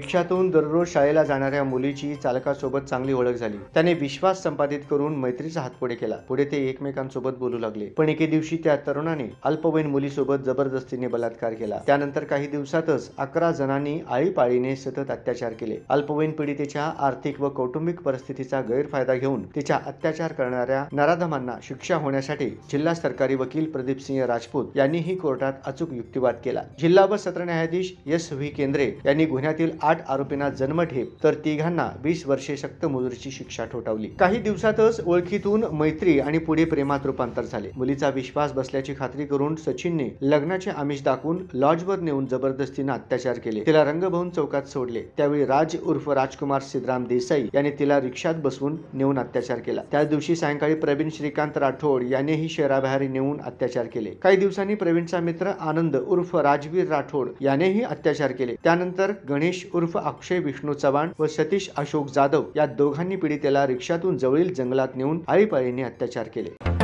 रिक्षातून दररोज शाळेला जाणाऱ्या मुलीची चालकासोबत चांगली ओळख झाली. त्याने विश्वास संपादित करून मैत्रीचा हातपुढे केला. पुढे ते एकमेकांसोबत बोलू लागले. पण एके दिवशी त्या तरुणाने अल्पवयीन मुलीसोबत जबरदस्तीने बलात्कार केला. त्यानंतर काही दिवसातच अकरा जणांनी आळीपाळीने सतत अत्याचार केले. अल्पवयीन पीडितेच्या आर्थिक व कौटुंबिक परिस्थितीचा गैरफायदा घेऊन तिच्या अत्याचार करणाऱ्या नराधमांना शिक्षा होण्यासाठी जिल्हा सरकारी वकील प्रदीप सिंह राजपूत यांनीही कोर्टात अचूक युक्तिवाद केला. जिल्हा व सत्र न्यायाधीश एस व्ही केंद्रे यांनी गुन्ह्यातील आठ आरोपींना जन्मठेप तर तिघांना वीस वर्षे सक्त मजुरीची शिक्षा ठोठावली. काही दिवसातच ओळखीतून मैत्री आणि पुढे प्रेमात रूपांतर झाले. मुलीचा विश्वास बसल्याची खात्री करून सचिनने लग्नाचे आमिष दाखवून लॉजवर नेऊन जबरदस्तीनं अत्याचार केले. तिला रंगभवन चौकात सोडले. त्यावेळी राज उर्फ राजकुमार सिद्धराम देसाई याने तिला रिक्षात बसवून नेऊन अत्याचार केला. त्याच दिवशी सायंकाळी प्रवीण श्रीकांत राठोड यानेही शहराबाहेर नेऊन अत्याचार केले. काही दिवसांनी प्रवीणचा मित्र आनंद उर्फ राजवीर राठोड यानेही अत्याचार केले. त्यानंतर गणेश उर्फ अक्षय विष्णू चव्हाण व सतीश अशोक जाधव या दोघांनी पीडितेला रिक्षातून जवळील जंगलात नेऊन आळीपाळीने अत्याचार केले.